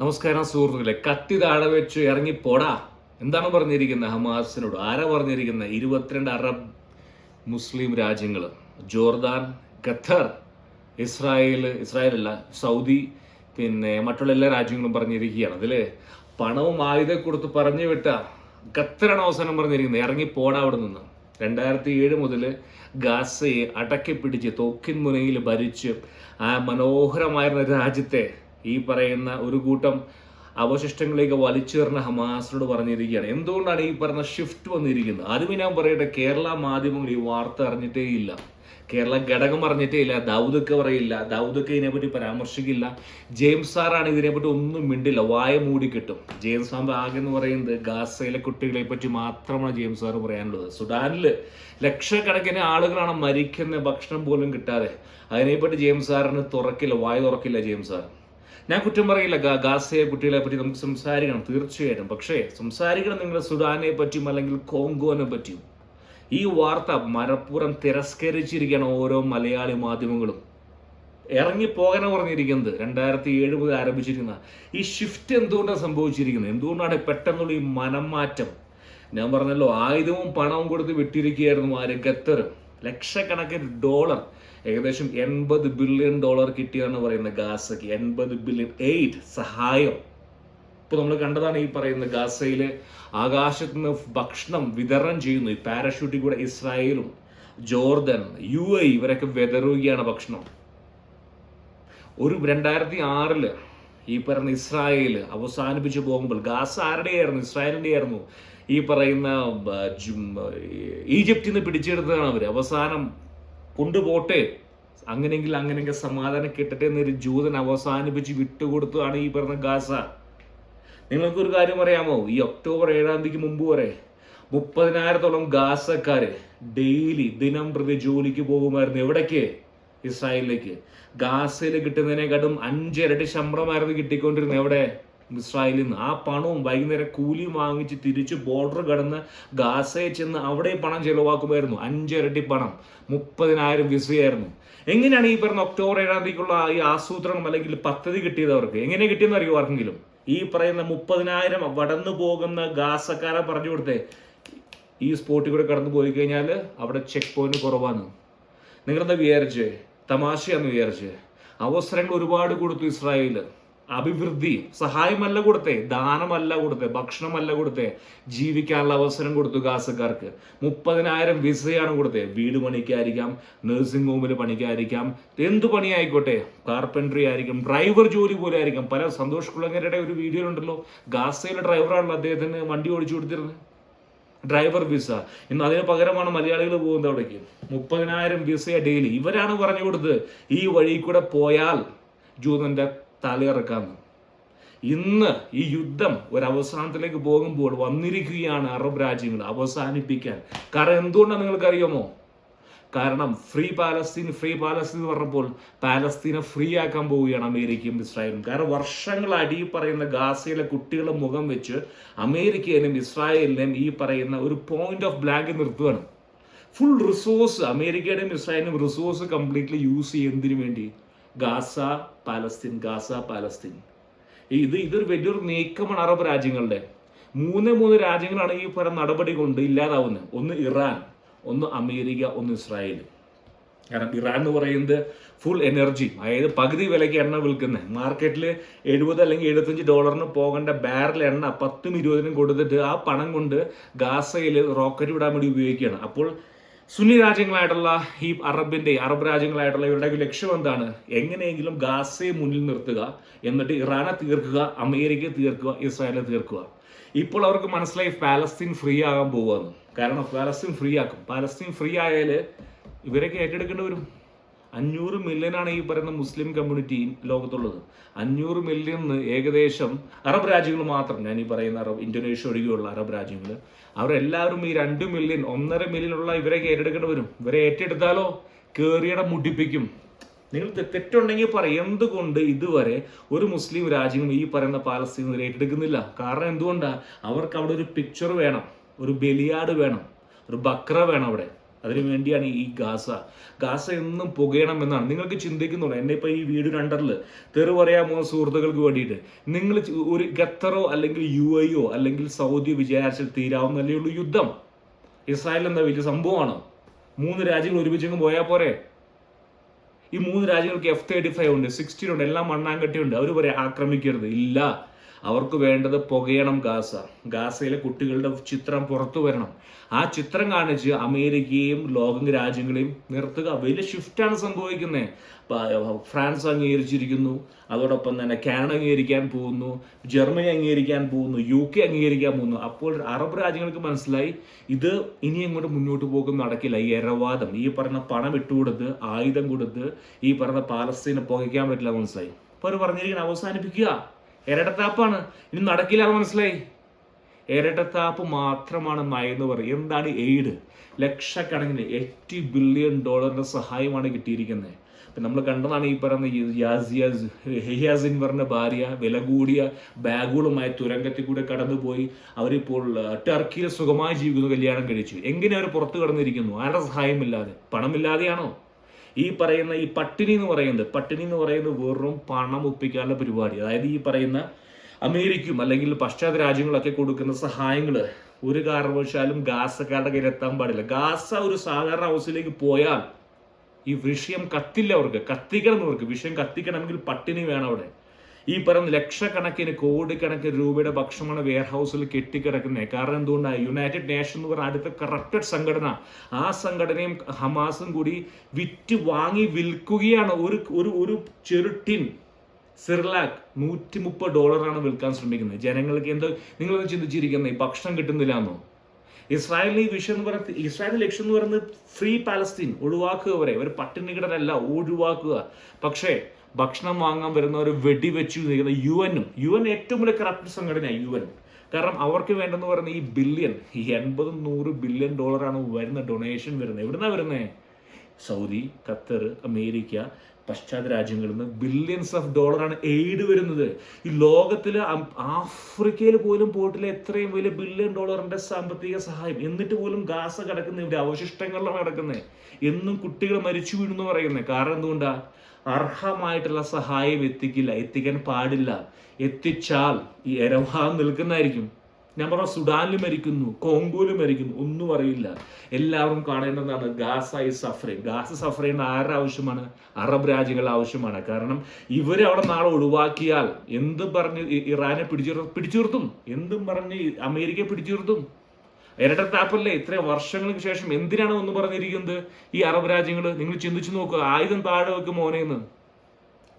നമസ്കാരം സുഹൃത്തുക്കളെ. കത്തി താഴെ വെച്ച് ഇറങ്ങി പോടാ. എന്താണ് പറഞ്ഞിരിക്കുന്നത് ഹമാസിനോട്? ആരാ പറഞ്ഞിരിക്കുന്നത് ഇരുപത്തിരണ്ട് അറബ് മുസ്ലിം രാജ്യങ്ങൾ ജോർദാൻ ഖത്തർ ഇസ്രായേൽ ഇസ്രായേൽ അല്ല സൗദി പിന്നെ മറ്റുള്ള എല്ലാ രാജ്യങ്ങളും പറഞ്ഞിരിക്കുകയാണ് അതിൽ പണവും ആയുധം കൊടുത്ത് പറഞ്ഞു വിട്ട ഖത്തറാണ് അവസാനം പറഞ്ഞിരിക്കുന്നത് ഇറങ്ങി പോടാ അവിടെ നിന്ന്. രണ്ടായിരത്തി ഏഴ് മുതൽ ഗാസയെ അടക്കി പിടിച്ച് തോക്കിൻ മുനയിൽ ഭരിച്ച് ആ മനോഹരമായിരുന്ന രാജ്യത്തെ ഈ പറയുന്ന ഒരു കൂട്ടം അവശിഷ്ടങ്ങളിലേക്ക് വലിച്ചേർന്ന ഹമാസിനോട് പറഞ്ഞിരിക്കുകയാണ്. എന്തുകൊണ്ടാണ് ഈ പറഞ്ഞ ഷിഫ്റ്റ് വന്നിരിക്കുന്നത്? ആദ്യമേ ഞാൻ പറയട്ടെ കേരള മാധ്യമങ്ങൾ ഈ വാർത്ത അറിഞ്ഞിട്ടേ ഇല്ല. കേരള ഘടകം അറിഞ്ഞിട്ടേ ഇല്ല ദൗദൊക്കെ പറയില്ല ദൗദൊക്കെ ഇതിനെപ്പറ്റി പരാമർശിക്കില്ല. ജെയിംസ് സാറാണ് ഇതിനെപ്പറ്റി ഒന്നും മിണ്ടില്ല വായ മൂടി കിട്ടും. ജെയിംസ് സാർ ആകെ എന്ന് പറയുന്നത് ഗാസയിലെ കുട്ടികളെ പറ്റി മാത്രമാണ് ജെയിംസ് സാറ് പറയാനുള്ളത്. സുഡാനിൽ ലക്ഷക്കണക്കിന് ആളുകളാണ് മരിക്കുന്ന ഭക്ഷണം പോലും കിട്ടാതെ. അതിനെപ്പറ്റി ജെയിംസ് സാറിന് തുറക്കില്ല വായ തുറക്കില്ല ജെയിംസ് സാർ ഞാൻ കുറ്റം പറയില്ല. ഗാസയെ കുട്ടികളെ പറ്റി നമുക്ക് സംസാരിക്കണം തീർച്ചയായിട്ടും. പക്ഷേ സംസാരിക്കണം നിങ്ങൾ സുഡാനെ പറ്റിയും അല്ലെങ്കിൽ കോങ്കോനെ പറ്റിയും. ഈ വാർത്ത മലപ്പുറം തിരസ്കരിച്ചിരിക്കുകയാണ് ഓരോ മലയാളി മാധ്യമങ്ങളും. ഇറങ്ങി പോകാനാണ് പറഞ്ഞിരിക്കുന്നത്. രണ്ടായിരത്തി ഏഴ് മുതൽ ആരംഭിച്ചിരിക്കുന്ന ഈ ഷിഫ്റ്റ് എന്തുകൊണ്ടാണ് സംഭവിച്ചിരിക്കുന്നത്? എന്തുകൊണ്ടാണ് പെട്ടെന്നുള്ള ഈ മനം മാറ്റം ഞാൻ പറഞ്ഞല്ലോ ആയുധവും പണവും കൊടുത്ത് വിട്ടിരിക്കുകയായിരുന്നു ആര് ഖത്തർ ലക്ഷക്കണക്കിന് ഡോളർ ഏകദേശം എൺപത് ബില്യൺ ഡോളർ കിട്ടിയെന്ന് പറയുന്ന ഗാസയ്ക്ക് എൺപത് ബില്യൺ എയ്റ്റ് സഹായം. ഇപ്പൊ നമ്മൾ കണ്ടതാണ് ഈ പറയുന്ന ഗാസയിലെ ആകാശത്ത് നിന്ന് ഭക്ഷണം വിതരണം ചെയ്യുന്നു. ഈ പാരഷൂട്ടിൽ കൂടെ ഇസ്രായേലും ജോർദൻ യു എ ഇവരൊക്കെ വിതറുകയാണ് ഭക്ഷണം. ഒരു രണ്ടായിരത്തി ആറിൽ ഈ പറയുന്ന ഇസ്രായേൽ അവസാനിപ്പിച്ച് പോകുമ്പോൾ ഗാസ ആരുടെയായിരുന്നു? ഇസ്രായേലിന്റെ ആയിരുന്നു ഈ പറയുന്ന ഈജിപ്തിന്ന് പിടിച്ചെടുത്തതാണ് അവർ അവസാനം കൊണ്ടുപോട്ടെ. അങ്ങനെയെങ്കിൽ അങ്ങനെയെങ്കിൽ സമാധാനം കിട്ടട്ടെ എന്നൊരു ജൂതൻ അവസാനിപ്പിച്ച് വിട്ടുകൊടുത്തതാണ് ഈ പറഞ്ഞ ഗാസ. നിങ്ങൾക്കൊരു കാര്യം അറിയാമോ? ഈ ഒക്ടോബർ ഏഴാം തീയതിക്ക് മുമ്പ് വരെ മുപ്പതിനായിരത്തോളം ഗാസക്കാർ ഡെയിലി ദിനം പ്രതി ജോലിക്ക് പോകുമായിരുന്നു. എവിടേക്ക്? ഇസ്രായേലിലേക്ക്. ഗാസയിൽ കിട്ടുന്നതിനെക്കാട്ടും അഞ്ചിരട്ടി ശമ്പളമായിരുന്നു കിട്ടിക്കൊണ്ടിരുന്നത്. എവിടെ? ഇസ്രായേലിൽ നിന്ന് ആ പണവും വൈകുന്നേരം കൂലിയും വാങ്ങിച്ച് തിരിച്ച് ബോർഡർ കടന്ന് ഗാസയെ ചെന്ന് അവിടെ പണം ചെലവാക്കുമായിരുന്നു. അഞ്ചിരട്ടി പണം. മുപ്പതിനായിരം വിസയായിരുന്നു. എങ്ങനെയാണ് ഈ പറഞ്ഞ ഒക്ടോബർ ഏഴാം തീയതിക്കുള്ള ഈ ആസൂത്രണം അല്ലെങ്കിൽ പദ്ധതി കിട്ടിയത് അവർക്ക്? എങ്ങനെ കിട്ടിയെന്ന് അറിയോ ആർക്കെങ്കിലും? ഈ പറയുന്ന മുപ്പതിനായിരം വടന്നു പോകുന്ന ഗാസക്കാരെ പറഞ്ഞു കൊടുത്തേ. ഈ സ്പോട്ടിൽ കൂടെ കടന്നു പോയി കഴിഞ്ഞാൽ അവിടെ ചെക്ക് പോയിന്റ് കുറവാണ് നിങ്ങളെന്താ വിചാരിച്ചേ? തമാശയാന്ന് വിചാരിച്ചേ. അവസരങ്ങൾ ഒരുപാട് കൊടുത്തു ഇസ്രായേൽ അഭിവൃദ്ധി സഹായമല്ല കൊടുത്തേ ദാനമല്ല കൊടുത്തേ ഭക്ഷണമല്ല കൊടുത്തേ ജീവിക്കാനുള്ള അവസരം കൊടുത്തു ഗാസക്കാർക്ക്. മുപ്പതിനായിരം വിസയാണ് കൊടുത്തേ വീട് പണിക്കായിരിക്കാം നഴ്സിംഗ് ഹോമിൽ പണിക്കായിരിക്കാം എന്ത് പണിയായിക്കോട്ടെ കാർപ്പൻട്രി ആയിരിക്കും ഡ്രൈവർ ജോലി പോലെ ആയിരിക്കും. പല സന്തോഷ് കുളങ്ങരുടെ ഒരു വീഡിയോ ഉണ്ടല്ലോ ഗാസയിലെ ഡ്രൈവറാണല്ലോ അദ്ദേഹത്തിന് വണ്ടി ഓടിച്ചു കൊടുത്തിരുന്നത്. ഡ്രൈവർ വിസ ഇന്ന് അതിന് പകരമാണ് മലയാളികൾ പോകുന്നത് അവിടേക്ക്. മുപ്പതിനായിരം വിസ ഡെയിലി ഇവരാണ് പറഞ്ഞു കൊടുത്തത് ഈ വഴി കൂടെ പോയാൽ ജൂതന്റെ തലയിറക്കാന്ന്. ഇന്ന് ഈ യുദ്ധം ഒരു അവസാനത്തിലേക്ക് പോകുമ്പോൾ വന്നിരിക്കുകയാണ് അറബ് രാജ്യങ്ങൾ അവസാനിപ്പിക്കാൻ. കാരണം എന്തുകൊണ്ടാണ് നിങ്ങൾക്കറിയാമോ? കാരണം ഫ്രീ പാലസ്തീൻ ഫ്രീ പാലസ്തീൻ എന്ന് പറഞ്ഞപ്പോൾ പാലസ്തീനെ ഫ്രീ ആക്കാൻ പോവുകയാണ് അമേരിക്കയും ഇസ്രായേലും. കാരണം വർഷങ്ങളടി ഈ പറയുന്ന ഗാസയിലെ കുട്ടികളുടെ മുഖം വെച്ച് അമേരിക്കയിലും ഇസ്രായേലിനെയും ഈ പറയുന്ന ഒരു പോയിന്റ് ഓഫ് ബ്ലാങ്ക് നിർത്തുകയാണ്. ഫുൾ റിസോഴ്സ് അമേരിക്കയുടെയും ഇസ്രായേലിനും റിസോഴ്സ് കംപ്ലീറ്റ്ലി യൂസ് ചെയ്യുന്നതിന് വേണ്ടി. Gaza Palestine Gaza Palestine. ഇത് ഇതൊരു വലിയൊരു നീക്കമാണ് അറബ് രാജ്യങ്ങളുടെ. മൂന്ന് മൂന്ന് രാജ്യങ്ങളാണ് ഈ പറയുന്ന നടപടി കൊണ്ട് ഇല്ലാതാവുന്നത്. ഒന്ന് ഇറാൻ ഒന്ന് അമേരിക്ക ഒന്ന് ഇസ്രായേൽ. കാരണം ഇറാൻ എന്ന് പറയുന്നത് ഫുൾ എനർജി അതായത് പകുതി വിലയ്ക്ക് എണ്ണ വിൽക്കുന്നത്. മാർക്കറ്റിൽ എഴുപത് അല്ലെങ്കിൽ എഴുപത്തഞ്ച് ഡോളറിന് പോകേണ്ട ബാരൽ എണ്ണ പത്തും ഇരുപതിനും കൊടുത്തിട്ട് ആ പണം കൊണ്ട് ഗാസയിൽ റോക്കറ്റ് വിടാൻ വേണ്ടി ഉപയോഗിക്കുകയാണ്. അപ്പോൾ സുന്നി രാജ്യങ്ങളായിട്ടുള്ള ഈ അറബിന്റെ അറബ് രാജ്യങ്ങളായിട്ടുള്ള ഇവരുടെ ലക്ഷ്യം എന്താണ്? എങ്ങനെയെങ്കിലും ഗാസയെ മുന്നിൽ നിർത്തുക എന്നിട്ട് ഇറാനെ തീർക്കുക അമേരിക്കയെ തീർക്കുക ഇസ്രായേലിനെ തീർക്കുക. ഇപ്പോൾ അവർക്ക് മനസ്സിലായി പാലസ്തീൻ ഫ്രീ ആകാൻ പോവാന്ന് കാരണം പാലസ്തീൻ ഫ്രീ ആക്കും. പാലസ്തീൻ ഫ്രീ ആയാൽ ഇവരൊക്കെ ഏറ്റെടുക്കേണ്ടി വരും. അഞ്ഞൂറ് മില്യനാണ് ഈ പറയുന്ന മുസ്ലിം കമ്മ്യൂണിറ്റി ലോകത്തുള്ളത്. അഞ്ഞൂറ് മില്യൺ ഏകദേശം അറബ് രാജ്യങ്ങൾ മാത്രം ഞാൻ ഈ പറയുന്ന അറബ് ഇന്തോനേഷ്യ ഒഴികെയുള്ള അറബ് രാജ്യങ്ങൾ അവരെല്ലാവരും ഈ രണ്ട് മില്യൺ ഒന്നര മില്യൺ ഉള്ള ഇവരെ ഏറ്റെടുക്കേണ്ടി വരും. ഇവരെ ഏറ്റെടുത്താലോ? കേറിയട മുടിപ്പിക്കും. നിങ്ങൾ തെറ്റുണ്ടെങ്കിൽ പറയും എന്തുകൊണ്ട് ഇതുവരെ ഒരു മുസ്ലിം രാജ്യവും ഈ പറയുന്ന പാലസ്തീൻ ഏറ്റെടുക്കുന്നില്ല? കാരണം എന്തുകൊണ്ടാണ് അവർക്ക് അവിടെ ഒരു പിക്ചർ വേണം ഒരു ബലിയാട് വേണം ഒരു ബക്ര വേണം അവിടെ. അതിനു വേണ്ടിയാണ് ഈ ഗാസ. ഗാസ എന്നും പുകയണമെന്നാണ്. നിങ്ങൾക്ക് ചിന്തിക്കുന്നുള്ളൂ എന്നെ ഇപ്പോൾ ഈ വീട് രണ്ടറിൽ തെറി പറയാൻ പോകുന്ന സുഹൃത്തുക്കൾക്ക് വേണ്ടിയിട്ട്. നിങ്ങൾ ഒരു ഖത്തറോ അല്ലെങ്കിൽ യു എയോ അല്ലെങ്കിൽ സൗദി വിചാരിച്ചാൽ തീരാവുന്നല്ലേ ഉള്ളൂ യുദ്ധം. ഇസ്രായേൽ എന്താ വലിയ സംഭവമാണ്? മൂന്ന് രാജ്യങ്ങൾ ഒരുമിച്ചങ്ങ് പോയാൽ പോരെ? ഈ മൂന്ന് രാജ്യങ്ങൾക്ക് എഫ് തേർട്ടി ഫൈവ് ഉണ്ട് സിക്സ്റ്റീൻ ഉണ്ട് എല്ലാം മണ്ണാങ്കട്ടിയുണ്ട് അവർ പറയാം ആക്രമിക്കരുത്. ഇല്ല. അവർക്ക് വേണ്ടത് പുകയണം ഗാസ. ഗാസയിലെ കുട്ടികളുടെ ചിത്രം പുറത്തു വരണം. ആ ചിത്രം കാണിച്ച് അമേരിക്കയും ലോകം രാജ്യങ്ങളെയും നിർത്തുക. വലിയ ഷിഫ്റ്റാണ് സംഭവിക്കുന്നത് ഫ്രാൻസ് അംഗീകരിച്ചിരിക്കുന്നു. അതോടൊപ്പം തന്നെ കാനഡ അംഗീകരിക്കാൻ പോകുന്നു. ജർമ്മനി അംഗീകരിക്കാൻ പോകുന്നു. യു കെ അംഗീകരിക്കാൻ പോകുന്നു. അപ്പോൾ അറബ് രാജ്യങ്ങൾക്ക് മനസ്സിലായി ഇത് ഇനി അങ്ങോട്ട് മുന്നോട്ട് പോകും നടക്കില്ല. ഈ എരവാദം ഈ പറഞ്ഞ പണം ഇട്ടുകൊടുത്ത് ആയുധം കൊടുത്ത് ഈ പറഞ്ഞ പാലസ്തീനെ പുകയ്ക്കാൻ പറ്റില്ല മനസ്സിലായി. അപ്പോൾ അവർ പറഞ്ഞിരിക്കുന്നത് അവസാനിപ്പിക്കുക. ഇരട്ടത്താപ്പാണ് ഇനി നടക്കില്ല എന്ന് മനസ്സിലായി. ഇരട്ടത്താപ്പ് മാത്രമാണ് നയെന്ന് പറയും എന്താണ് എയ്ഡ് ലക്ഷക്കണക്കിന് എയ്റ്റി ബില്യൺ ഡോളറിന്റെ സഹായമാണ് കിട്ടിയിരിക്കുന്നത്. ഇപ്പം നമ്മൾ കണ്ടതാണ് ഈ പറയുന്ന യാസിയാസ് ഹെഹിയാസിൻ പറഞ്ഞ ഭാര്യ വില കൂടിയ ബാഗുകളുമായി തുരങ്കത്തിൽ കൂടെ കടന്നുപോയി. അവരിപ്പോൾ ടർക്കിയിൽ സുഖമായി ജീവിക്കുന്നു കല്യാണം കഴിച്ചു. എങ്ങനെ അവർ പുറത്തു കടന്നിരിക്കുന്നു? ആരുടെ സഹായമില്ലാതെ? പണമില്ലാതെയാണോ? ഈ പറയുന്ന ഈ പട്ടിണി എന്ന് പറയുന്നത് പട്ടിണി എന്ന് പറയുന്നത് വെറും പണം ഒപ്പിക്കാനുള്ള പരിപാടി. അതായത് ഈ പറയുന്ന അമേരിക്കയും അല്ലെങ്കിൽ പാശ്ചാത്യ രാജ്യങ്ങളൊക്കെ കൊടുക്കുന്ന സഹായങ്ങൾ ഒരു കാരണവശാലും ഗാസക്കാരുടെ കയ്യിൽ എത്താൻ പാടില്ല. ഗാസ ഒരു സാധാരണ ഹൗസിലേക്ക് പോയാൽ ഈ വിഷയം കത്തില്ല അവർക്ക്. കത്തിക്കണം എന്നവർക്ക് വിഷയം കത്തിക്കണമെങ്കിൽ പട്ടിണി വേണം അവിടെ. ഈ പറയുന്ന ലക്ഷക്കണക്കിന് കോടിക്കണക്കിന് രൂപയുടെ ഭക്ഷണമാണ് വെയർ ഹൗസിൽ കെട്ടിക്കിടക്കുന്നത് കാരണം എന്തുകൊണ്ടാണ് യുണൈറ്റഡ് നേഷൻ എന്ന് പറഞ്ഞ അടുത്ത കറപ്റ്റഡ് സംഘടന. ആ സംഘടനയും ഹമാസും കൂടി വിറ്റ് വാങ്ങി വിൽക്കുകയാണ്. ഒരു ഒരു ഒരു ചെറുട്ടിൻ ടിൻ സിർലാക്ക് നൂറ്റി മുപ്പത് ഡോളറാണ് വിൽക്കാൻ ശ്രമിക്കുന്നത്. ജനങ്ങൾക്ക് എന്തോ നിങ്ങളൊന്ന് ചിന്തിച്ചിരിക്കുന്നത് ഭക്ഷണം കിട്ടുന്നില്ല എന്നോ ഇസ്രായേലിന് ഈ വിഷയം എന്ന് പറയുന്നത് ഇസ്രായേലിന്റെ ലക്ഷ്യം എന്ന് പറയുന്നത് ഫ്രീ പാലസ്തീൻ ഒഴിവാക്കുക വരെ. ഒരു പട്ടിണികിടനല്ല ഒഴിവാക്കുക. പക്ഷേ ഭക്ഷണം വാങ്ങാൻ വരുന്നവർ വെടിവെച്ചു നിൽക്കുന്ന യു എനും യു എൻ ഏറ്റവും വലിയ കറപ്റ്റ് സംഘടന യു എൻ കാരണം അവർക്ക് വേണ്ടെന്ന് പറയുന്ന ഈ ബില്യൺ ഈ എൺപതും നൂറ് ബില്യൺ ഡോളറാണ് വരുന്ന ഡൊണേഷൻ വരുന്നത്. എവിടുന്നാ വരുന്നത് സൗദി ഖത്തർ അമേരിക്ക പശ്ചാത്ത രാജ്യങ്ങളിൽ നിന്ന് ബില്യൺസ് ഓഫ് ഡോളറാണ് എയ്ഡ് വരുന്നത്. ഈ ലോകത്തിൽ ആഫ്രിക്കയിൽ പോലും പോയിട്ടില്ല എത്രയും വലിയ ബില്യൺ ഡോളറിന്റെ സാമ്പത്തിക സഹായം. എന്നിട്ട് പോലും ഗാസ കിടക്കുന്ന ഇവിടെ അവശിഷ്ടങ്ങളിലാണ് കിടക്കുന്നത് എന്നും കുട്ടികൾ മരിച്ചു വീണെന്ന് പറയുന്നത് കാരണം എന്തുകൊണ്ടാ? അർഹമായിട്ടുള്ള സഹായം എത്തിക്കില്ല എത്തിക്കാൻ പാടില്ല. എത്തിച്ചാൽ ഈ എരവാഹം നിൽക്കുന്നതായിരിക്കും. ഞാൻ പറഞ്ഞ സുഡാനിൽ മരിക്കുന്നു കോങ്കോയിൽ മരിക്കുന്നു ഒന്നും അറിയില്ല. എല്ലാവരും കാണേണ്ടതാണ് ഗാസ ഈ സഫറിങ് ഗാസ സഫർ ചെയ്യുന്ന ആരുടെ ആവശ്യമാണ്? അറബ് രാജ്യങ്ങൾ ആവശ്യമാണ്. കാരണം ഇവരെ അവിടെ നാളെ ഒഴിവാക്കിയാൽ എന്തും പറഞ്ഞ് ഇറാനെ പിടിച്ചു പിടിച്ചു നിർത്തും എന്തും പറഞ്ഞ് അമേരിക്കയെ പിടിച്ചു നിർത്തും ടാപ്പല്ലേ? ഇത്രയും വർഷങ്ങൾക്ക് ശേഷം എന്തിനാണ് ഒന്ന് പറഞ്ഞിരിക്കുന്നത് ഈ അറബ് രാജ്യങ്ങൾ നിങ്ങൾ ചിന്തിച്ചു നോക്കുക ആയുധം താഴെ വെക്കും മോനെന്ന്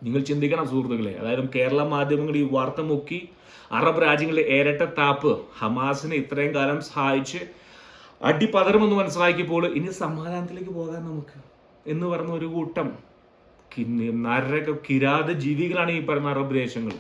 നിങ്ങൾ ചിന്തിക്കണം സുഹൃത്തുക്കളെ. അതായത് കേരള മാധ്യമങ്ങൾ ഈ വാർത്ത മുക്കി അറബ് രാജ്യങ്ങളിലെ ഇരട്ടത്താപ്പ് ഹമാസിനെ ഇത്രയും കാലം സഹായിച്ച് അടിപതറുമെന്ന് മനസ്സിലാക്കിയപ്പോൾ ഇനി സമാധാനത്തിലേക്ക് പോകാൻ നമുക്ക് എന്ന് പറഞ്ഞ ഒരു കൂട്ടം നരക കിരാത ജീവികളാണ് ഈ പറയുന്ന അറബ് ദേശങ്ങൾ.